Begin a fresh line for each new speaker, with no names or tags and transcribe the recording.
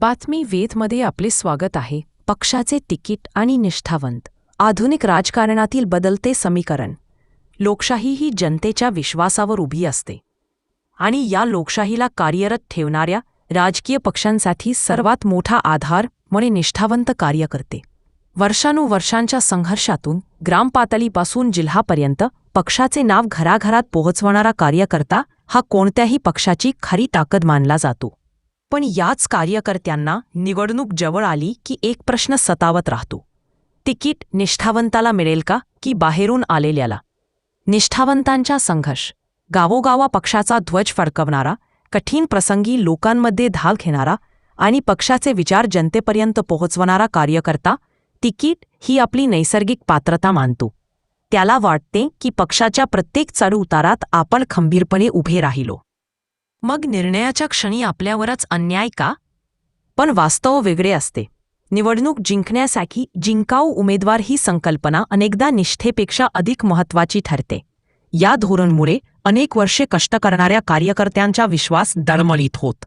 बातमी वेधमध्ये आपले स्वागत आहे. पक्षाचे तिकीट आणि निष्ठावंत. आधुनिक राजकारणातील बदलते समीकरण. लोकशाही ही जनतेच्या विश्वासावर उभी असते. आणि या लोकशाहीला कार्यरत ठेवणाऱ्या राजकीय पक्षांसाठी सर्वात मोठा आधार म्हणजे निष्ठावंत कार्य करते वर्षानुवर्षांच्या संघर्षातून ग्रामपातळीपासून जिल्हापर्यंत पक्षाचे नाव घराघरात पोहोचवणारा कार्यकर्ता हा कोणत्याही पक्षाची खरी ताकद मानला जातो. पण याच कार्यकर्त्यांना निवडणूक जवळ आली की एक प्रश्न सतावत राहतो. तिकीट निष्ठावंताला मिळेल का की बाहेरून आलेल्याला? निष्ठावंतांचा संघर्ष गावोगावा पक्षाचा ध्वज फडकवणारा कठीण प्रसंगी लोकांमध्ये धाव घेणारा आणि पक्षाचे विचार जनतेपर्यंत पोहोचवणारा कार्यकर्ता तिकीट ही आपली नैसर्गिक पात्रता मानतो. त्याला वाटते की पक्षाच्या प्रत्येक चढउतारात आपण खंबीरपणे उभे राहिलो. मग निर्णयाच्या क्षणी आपल्यावरच अन्याय का? पण वास्तव वेगळे असते. निवडणूक जिंकण्यासाठी जिंकाऊ उमेदवार ही संकल्पना अनेकदा निष्ठेपेक्षा अधिक महत्वाची ठरते. या धोरणमुळे अनेक वर्षे कष्ट करणाऱ्या कार्यकर्त्यांचा विश्वास दळमळीत होत.